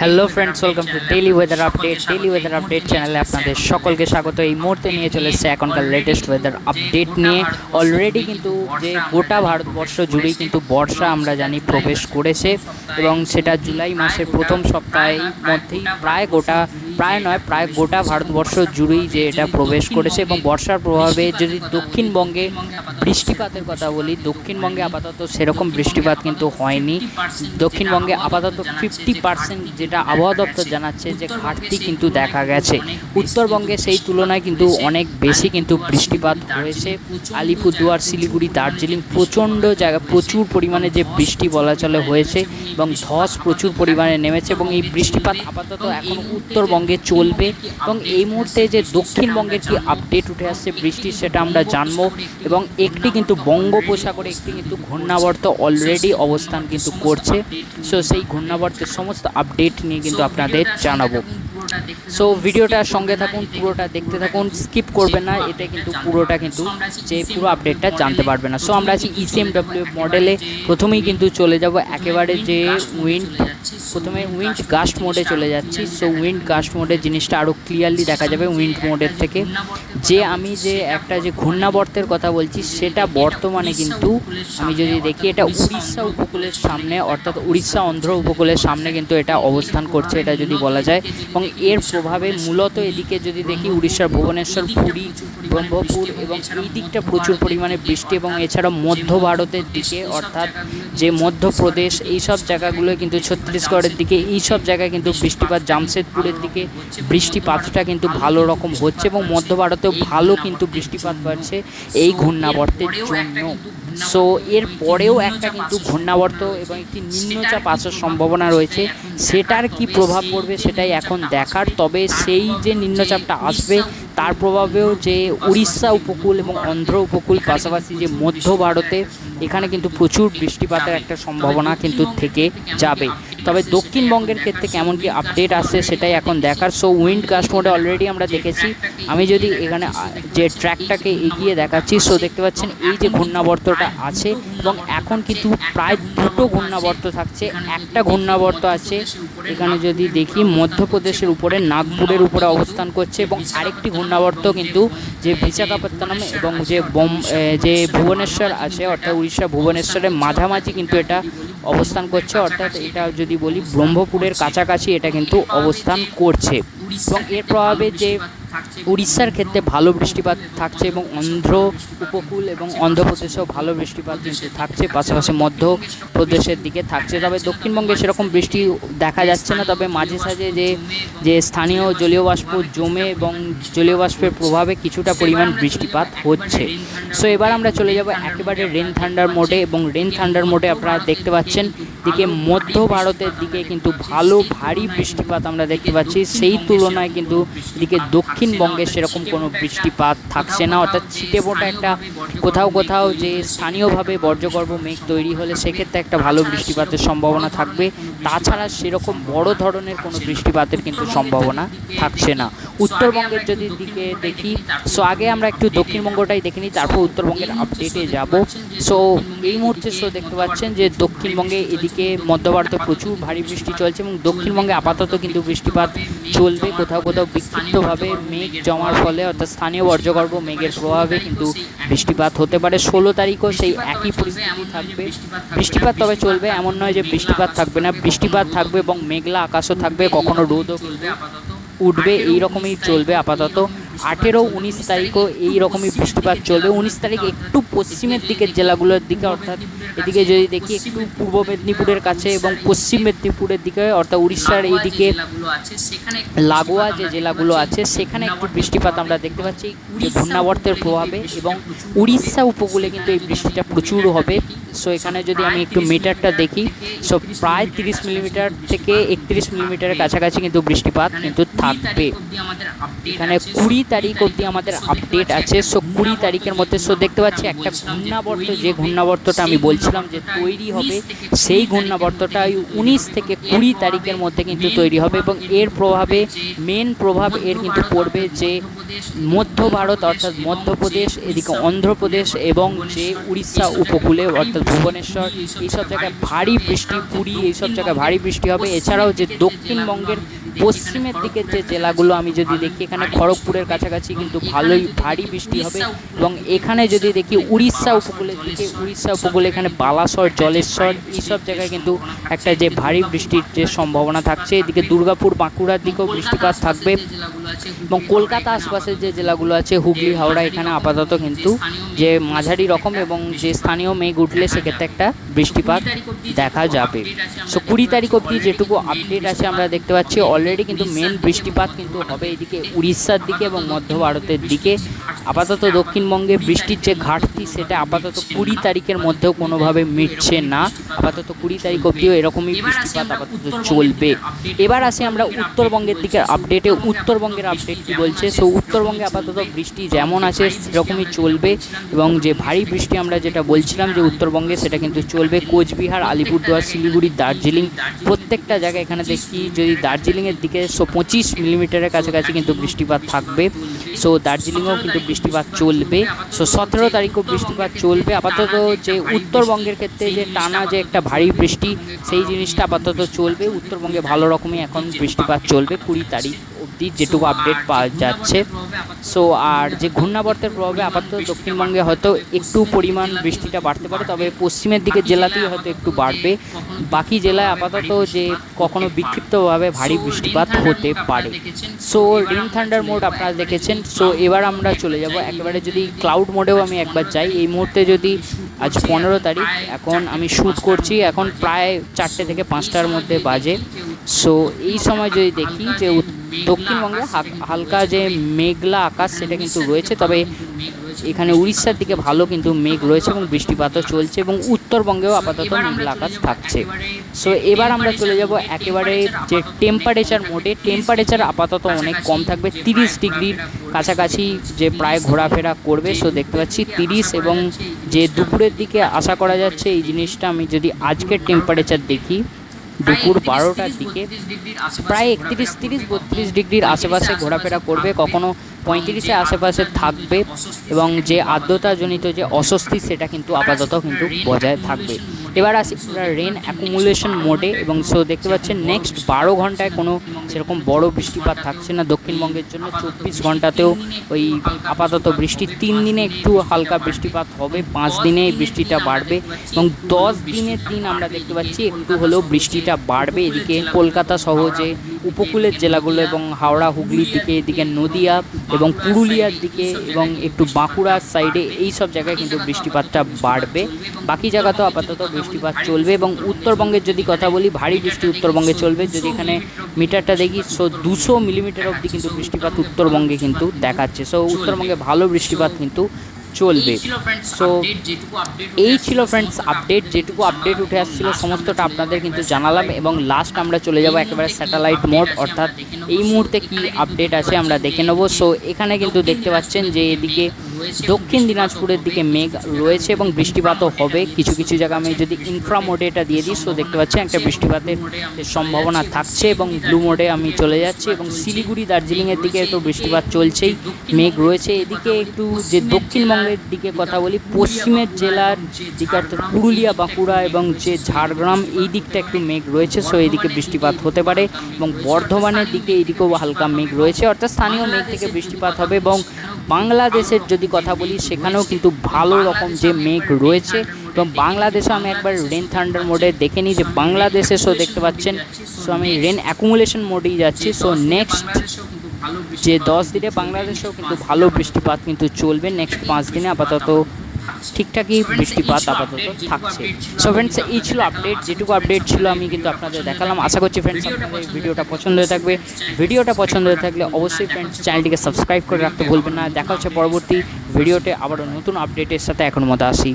Hello friends welcome to daily weather update daily weather update চ্যানেলে আপনাদের সকলকে স্বাগত। এই মুহূর্তে নিয়ে চলে এসেছে এখনকার লেটেস্ট ওয়েদার আপডেট নিয়ে। অলরেডি কিন্তু যে গোটা ভারতবর্ষ জুড়েই কিন্তু বর্ষা আমরা জানি প্রবেশ করেছে এবং সেটা জুলাই মাসের প্রথম সপ্তাহের মধ্যেই প্রায় গোটা প্রায় নয়, প্রায় গোটা ভারতবর্ষ জুড়েই যে এটা প্রবেশ করেছে এবং বর্ষার প্রভাবে যদি দক্ষিণবঙ্গে বৃষ্টিপাতের কথা বলি, দক্ষিণবঙ্গে আপাতত সেরকম বৃষ্টিপাত কিন্তু হয়নি। দক্ষিণবঙ্গে আপাতত ফিফটি পার্সেন্ট যেটা আবহাওয়া দপ্তর জানাচ্ছে যে ঘাটতি কিন্তু দেখা গেছে। উত্তরবঙ্গে সেই তুলনায় কিন্তু অনেক বেশি কিন্তু বৃষ্টিপাত হয়েছে। আলিপুরদুয়ার, শিলিগুড়ি, দার্জিলিং প্রচণ্ড জায়গা, প্রচুর পরিমাণে যে বৃষ্টি বলা চলে হয়েছে এবং ধস প্রচুর পরিমাণে নেমেছে এবং এই বৃষ্টিপাত আপাতত এখন উত্তরবঙ্গে চলবে এবং এই মুহূর্তে যে দক্ষিণবঙ্গের কি আপডেট উঠে আসছে বৃষ্টির সেটা আমরা জানব এবং একটি কিন্তু বঙ্গোপসাগরে একটি কিন্তু ঘূর্ণাবর্ত অলরেডি অবস্থান কিন্তু করছে। সো সেই ঘূর্ণাবর্তের সমস্ত আপডেট নিয়ে কিন্তু আপনাদের জানাব। সো ভিডিওটার সঙ্গে থাকুন, পুরোটা দেখতে থাকুন স্কিপ করবেন না, এতে কিন্তু পুরোটা কিন্তু যে পুরো আপডেটটা জানতে পারবে না। সো আমরা আছি ইসিএমডব্লিউ মডেলে প্রথমেই কিন্তু চলে যাব একেবারে যে উইন্ড প্রথমে উইন্ড গাস্ট মোডে চলে যাচ্ছি। সো উইন্ড গাস্ট মোডে জিনিসটা আরও ক্লিয়ারলি দেখা যাবে উইন্ড মোডের থেকে। যে আমি যে একটা যে ঘূর্ণাবর্তের কথা বলছি, সেটা বর্তমানে কিন্তু আমি যদি দেখি, এটা উড়িষ্যা উপকূলের সামনে, অর্থাৎ উড়িষ্যা অন্ধ্র উপকূলের সামনে কিন্তু এটা অবস্থান করছে, এটা যদি বলা যায়। এবং এর প্রভাবে মূলত এদিকে যদি দেখি, উড়িষ্যার ভুবনেশ্বর, পুরী, ব্রহ্মপুর এবং এই দিকটা প্রচুর পরিমাণে বৃষ্টি এবং এছাড়া মধ্য ভারতের দিকে, অর্থাৎ যে মধ্যপ্রদেশ এই সব জায়গাগুলো কিন্তু ছত্তিশগড়ের দিকে, এই সব জায়গায় কিন্তু বৃষ্টিপাত, জামশেদপুরের দিকে বৃষ্টিপাতটা কিন্তু ভালো রকম হচ্ছে এবং মধ্য ভারতেও ভালো কিন্তু বৃষ্টিপাত পাচ্ছে এই ঘূর্ণাবর্তের জন্য। সো এর পরেও একটা কিন্তু ঘূর্ণাবর্ত এবং একটি নিম্নচাপ আসার সম্ভাবনা রয়েছে। সেটার কি প্রভাব পড়বে সেটাই এখন দেখার। তবে সেই যে নিম্নচাপটা আসবে, তার প্রভাবেও যে উড়িষ্যা উপকূল এবং অন্ধ্র উপকূল পাশাপাশি যে মধ্য ভারতে, এখানে কিন্তু প্রচুর বৃষ্টিপাতের একটা সম্ভাবনা কিন্তু থেকে যাবে। তবে দক্ষিণবঙ্গের ক্ষেত্রে কেমন কি আপডেট আসছে সেটাই এখন দেখার। সো উইন্ড কাস্ট মোডে অলরেডি আমরা দেখেছি। আমি যদি এখানে যে ট্র্যাকটাকে এগিয়ে দেখাচ্ছি সো দেখতে পাচ্ছেন এই যে ঘূর্ণাবর্তটা আছে এবং এখন কিন্তু প্রায় দুটো ঘূর্ণাবর্ত থাকছে। একটা ঘূর্ণাবর্ত আছে, এখানে যদি দেখি মধ্যপ্রদেশের উপরে, নাগপুরের উপরে অবস্থান করছে এবং আরেকটি ঘূর্ণাবর্ত কিন্তু যে বিশাখাপত্তনম এবং যে বোম যে ভুবনেশ্বর আছে, অর্থাৎ উড়িষ্যা ভুবনেশ্বরের মাঝামাঝি কিন্তু এটা অবস্থান করছে। অর্থাৎ এটা যদি বলি ব্রহ্মপুরের কাছাকাছি এটা কিন্তু অবস্থান করছে। এবং এর প্রভাবে যে উড়িষ্যার ক্ষেত্রে ভালো বৃষ্টিপাত থাকছে এবং অন্ধ্র উপকূল এবং অন্ধ্রপ্রদেশেও ভালো বৃষ্টিপাত থাকছে, পাশাপাশি মধ্যপ্রদেশের দিকে থাকছে। তবে দক্ষিণবঙ্গে সেরকম বৃষ্টি দেখা যাচ্ছে না, তবে মাঝে সাঝে যে যে স্থানীয় জলীয় বাষ্প জমে এবং জলীয় বাষ্পের প্রভাবে কিছুটা পরিমাণ বৃষ্টিপাত হচ্ছে। সো এবার আমরা চলে যাব একেবারে রেন থান্ডার মোডে এবং রেন থান্ডার মোডে আপনারা দেখতে পাচ্ছেন দিকে মধ্য ভারতের দিকে কিন্তু ভালো ভারী বৃষ্টিপাত আমরা দেখতে পাচ্ছি। সেই তুলনায় কিন্তু এদিকে দক্ষিণবঙ্গে সেরকম কোনো বৃষ্টিপাত থাকছে না, অর্থাৎ ছিটে ফোটা একটা কোথাও কোথাও যে স্থানীয়ভাবে বর্জ্যগর্ভ মেঘ তৈরি হলে সেক্ষেত্রে একটা ভালো বৃষ্টিপাতের সম্ভাবনা থাকবে। তাছাড়া সেরকম বড় ধরনের কোনো বৃষ্টিপাতের কিন্তু সম্ভাবনা থাকছে না। উত্তরবঙ্গের যদি দিকে দেখি সো আগে আমরা একটু দক্ষিণবঙ্গটাই দেখে নিই, তারপর উত্তরবঙ্গের আপডেটে যাব। সো এই মুহূর্তে সো দেখতে পাচ্ছেন যে দক্ষিণবঙ্গে এদিকে মধ্য ভারতে প্রচুর ভারী বৃষ্টি চলছে এবং দক্ষিণবঙ্গে আপাতত কিন্তু বৃষ্টিপাত চলবে। কোথাও কোথাও বিক্ষিপ্তভাবে মেঘ জমার ফলে অর্থাৎ স্থানীয় বর্জ্যগর্ভ মেঘের প্রভাবে কিন্তু বৃষ্টিপাত হতে পারে। ষোলো তারিখও সেই একই পরিস্থিতি থাকবে। বৃষ্টিপাত তবে চলবে, এমন নয় যে বৃষ্টিপাত থাকবে না। বৃষ্টিপাত থাকবে এবং মেঘলা আকাশও থাকবে, কখনো রোদও কিন্তু উঠবে এই রকমই চলবে আপাতত। আঠেরো, উনিশ তারিখও এই রকমই বৃষ্টিপাত চলবে। উনিশ তারিখ একটু পশ্চিমের দিকের জেলাগুলোর দিকে, অর্থাৎ এদিকে যদি দেখি একটু পূর্ব মেদিনীপুরের কাছে এবং পশ্চিম মেদিনীপুরের দিকে, অর্থাৎ উড়িষ্যার এই দিকে লাগোয়া যে জেলাগুলো আছে, সেখানে একটু বৃষ্টিপাত আমরা দেখতে পাচ্ছি। যে ঘূর্ণাবর্তের প্রভাবে এবং উড়িষ্যা উপকূলে কিন্তু এই বৃষ্টিটা প্রচুর হবে। সো এখানে যদি আমি একটু মিটারটা দেখি সো প্রায় তিরিশ মিলিমিটার থেকে একত্রিশ মিলিমিটারের কাছাকাছি কিন্তু বৃষ্টিপাত কিন্তু থাকবে। এখানে কুড়ি তারিখ অবধি আমাদের আপডেট আছে। সো কুড়ি তারিখের মধ্যে সো দেখতে পাচ্ছি একটা ঘূর্ণাবর্ত, যে ঘূর্ণাবর্তটা আমি বলছিলাম যে তৈরি হবে, সেই ঘূর্ণাবর্তটা উনিশ থেকে কুড়ি তারিখের মধ্যে কিন্তু তৈরি হবে এবং এর প্রভাবে মেন প্রভাব এর কিন্তু পড়বে যে মধ্য ভারত, অর্থাৎ মধ্যপ্রদেশ, এদিকে অন্ধ্রপ্রদেশ এবং যে উড়িষ্যা উপকূলে, অর্থাৎ ভুবনেশ্বর, এইসব জায়গায় ভারী বৃষ্টি পুরী এইসব জায়গায় ভারী বৃষ্টি হবে। এছাড়াও যে দক্ষিণবঙ্গের পশ্চিমের দিকের যে জেলাগুলো আমি যদি দেখি, এখানে খড়গপুরের কাছাকাছি, কিন্তু ভালোই ভারী বৃষ্টি হবে। এবং এখানে যদি দেখি উড়িষ্যা উপকূলের দিকে, উড়িষ্যা উপকূলে এখানে বালাসর, জলেশ্বর, এইসব জায়গায় কিন্তু একটা যে ভারী বৃষ্টির যে সম্ভাবনা থাকছে। এদিকে দুর্গাপুর, বাঁকুড়ার দিকেও বৃষ্টিপাত থাকবে। এবং কলকাতা আশপাশের যে জেলাগুলো আছে, হুগলি, হাওড়া, এখানে আপাতত কিন্তু যে মাঝারি রকম এবং যে স্থানীয় মেঘ উঠলে সেক্ষেত্রে একটা বৃষ্টিপাত দেখা যাবে। সো কুড়ি তারিখ অবধি যেটুকু আপডেট আছে, আমরা দেখতে পাচ্ছি অলরেডি কিন্তু মেন বৃষ্টিপাত কিন্তু হবে এদিকে উড়িষ্যার দিকে এবং মধ্য ভারতের দিকে। আপাতত দক্ষিণবঙ্গে বৃষ্টির যে ঘাটতি, সেটা আপাতত কুড়ি তারিখের মধ্যেও কোনোভাবে মিটছে না। আপাতত কুড়ি তারিখ অবধিও এরকমই বৃষ্টিপাত আপাতত চলবে। এবার আসি আমরা উত্তরবঙ্গের দিকে আপডেটে উত্তরবঙ্গের আপডেট কী বলছে? সো উত্তরবঙ্গে আপাতত বৃষ্টি যেমন আছে, সেরকমই চলবে। এবং যে ভারী বৃষ্টি আমরা যেটা বলছিলাম যে উত্তরবঙ্গে, সেটা কিন্তু চলবে। কোচবিহার, আলিপুরদুয়ার, শিলিগুড়ি, দার্জিলিং প্রত্যেকটা জায়গায় এখানে দেখি যদি দার্জিলিংয়ের দিকে পঁচিশ মিলিমিটারের কাছাকাছি কিন্তু বৃষ্টিপাত থাকবে। Blue. সো দার্জিলিংয়েও কিন্তু বৃষ্টিপাত চলবে। সো সতেরো তারিখও বৃষ্টিপাত চলবে। আপাতত যে উত্তরবঙ্গের ক্ষেত্রে যে টানা যে একটা ভারী বৃষ্টি, সেই জিনিসটা আপাতত চলবে। উত্তরবঙ্গে ভালো রকমই এখন বৃষ্টিপাত চলবে। কুড়ি তারিখ অবধি যেটুকু আপডেট পাওয়া যাচ্ছে। সো আর যে ঘূর্ণাবর্তের প্রভাবে আপাতত দক্ষিণবঙ্গে হয়তো একটু পরিমাণ বৃষ্টিটা বাড়তে পারে, তবে পশ্চিমের দিকের জেলাতেই হয়তো একটু বাড়বে। বাকি জেলায় আপাতত যে কখনো বিক্ষিপ্তভাবে ভারী বৃষ্টিপাত হতে পারে। সো রিন থান্ডার মোড আপনারা দেখেছেন। সো এবার আমরা চলে যাব। একেবারে যদি ক্লাউড মোডেও আমি একবার যাই, এই মুহূর্তে যদি আজ পনেরো তারিখ, এখন আমি শ্যুট করছি, এখন প্রায় চারটে থেকে পাঁচটার মধ্যে বাজে। সো এই সময় যদি দেখি যে দক্ষিণবঙ্গে হালকা যে মেঘলা আকাশ সেটা কিন্তু রয়েছে। তবে এখানে উড়িষ্যার দিকে ভালো কিন্তু মেঘ রয়েছে এবং বৃষ্টিপাতও চলছে এবং উত্তরবঙ্গেও আপাতত মেঘলা আকাশ থাকছে। সো এবার আমরা চলে যাব একেবারে যে টেম্পারেচার মোডে টেম্পারেচার আপাতত অনেক কম থাকবে। তিরিশ ডিগ্রির কাছাকাছি যে প্রায় ঘোরাফেরা করবে সো দেখতে পাচ্ছি তিরিশ এবং যে দুপুরের দিকে আশা করা যাচ্ছে এই জিনিসটা আমি যদি আজকের টেম্পারেচার দেখি দুপুর বারোটার দিকে প্রায় একত্রিশ তিরিশ বত্রিশ ডিগ্রির আশেপাশে ঘোরাফেরা করবে কখনো পঁয়ত্রিশের আশেপাশে থাকবে এবং যে আর্দ্রতাজনিত যে অস্বস্তি, সেটা কিন্তু আপাতত কিন্তু বজায় থাকবে। এবার আসি রেন অ্যাকুমুলেশন মোডে এবং সো দেখতে পাচ্ছেন নেক্সট বারো ঘন্টায় কোনো সেরকম বড় বৃষ্টিপাত থাকছে না দক্ষিণবঙ্গের জন্য। চব্বিশ ঘন্টাতেও ওই আপাতত বৃষ্টি, তিন দিনে একটু হালকা বৃষ্টিপাত হবে, পাঁচ দিনে বৃষ্টিটা বাড়বে এবং দশ দিনের দিন আমরা দেখতে পাচ্ছি একটু হলেও বৃষ্টিটা বাড়বে। এদিকে কলকাতা সহ যে উপকূলের জেলাগুলো এবং হাওড়া, হুগলির দিকে, এদিকে নদিয়া এবং পুরুলিয়ার দিকে এবং একটু বাঁকুড়ার সাইডে এই সব জায়গায় কিন্তু বৃষ্টিপাতটা বাড়বে। বাকি জায়গা তো আপাতত বৃষ্টিপাত চলবে এবং উত্তরবঙ্গের যদি কথা বলি, ভারী বৃষ্টি উত্তরবঙ্গে চলবে। যদি এখানে মিটারটা দেখি সো দুশো মিলিমিটার অবধি কিন্তু বৃষ্টিপাত উত্তরবঙ্গে কিন্তু দেখাচ্ছে। সো উত্তরবঙ্গে ভালো বৃষ্টিপাত কিন্তু চলবে। সো এই ছিল ফ্রেন্ডস আপডেট যেটুকু আপডেট উঠে আসছিল সমস্তটা আপনাদের কিন্তু জানালাম এবং লাস্ট আমরা চলে যাব একেবারে স্যাটেলাইট মোড অর্থাৎ এই মুহূর্তে কি আপডেট আছে আমরা দেখে নেব। সো এখানে কিন্তু দেখতে পাচ্ছেন যে এদিকে দক্ষিণ দিনাজপুরের দিকে মেঘ রয়েছে এবং বৃষ্টিপাতও হবে। কিছু কিছু জায়গা আমি যদি ইনফ্রা মোডে এটা দিয়ে দিই সো দেখতে পাচ্ছি একটা বৃষ্টিপাতের সম্ভাবনা থাকছে এবং ব্লু মোডে আমি চলে যাচ্ছি এবং শিলিগুড়ি দার্জিলিংয়ের দিকে তো বৃষ্টিপাত চলছেই মেঘ রয়েছে। এদিকে একটু যে দক্ষিণবঙ্গের দিকে কথা বলি পশ্চিমের জেলার দিকে অর্থাৎ পুরুলিয়া বাঁকুড়া এবং যে ঝাড়গ্রাম এই দিকটা একটু মেঘ রয়েছে সো এইদিকে বৃষ্টিপাত হতে পারে এবং বর্ধমানের দিকে এদিকেও হালকা মেঘ রয়েছে। অর্থাৎ স্থানীয় মেঘ থেকে বৃষ্টিপাত হবে এবং বাংলাদেশের যদি কথা বলি, সেখানেও কিন্তু ভালো রকম যে মেঘ রয়েছে, এবং বাংলাদেশে আমি একবার রেন থান্ডার মোডে দেখে নিই যে বাংলাদেশে সো দেখতে পাচ্ছেন সো আমি রেন অ্যাকুমুলেশন মোডেই যাচ্ছি সো নেক্সট যে দশ দিনে বাংলাদেশেও কিন্তু ভালো বৃষ্টিপাত কিন্তু চলবে নেক্সট পাঁচ দিনে আপাতত ঠিকঠাকই বৃষ্টিপাত আপাতত থাকছে। সো ফ্রেন্ডস এই ছিল আপডেট যেটুকু আপডেট ছিল আমি কিন্তু আপনাদের দেখালাম। আশা করছি ফ্রেন্ডস আপনাদের ভিডিওটা পছন্দ হয়ে থাকবে। ভিডিওটা পছন্দ হয়ে থাকলে অবশ্যই ফ্রেন্ডস চ্যানেলটিকে সাবস্ক্রাইব করে রাখতে ভুলবেন না। দেখা হচ্ছে পরবর্তী ভিডিওতে আবারও নতুন আপডেটের সাথে এখন মতো আসি।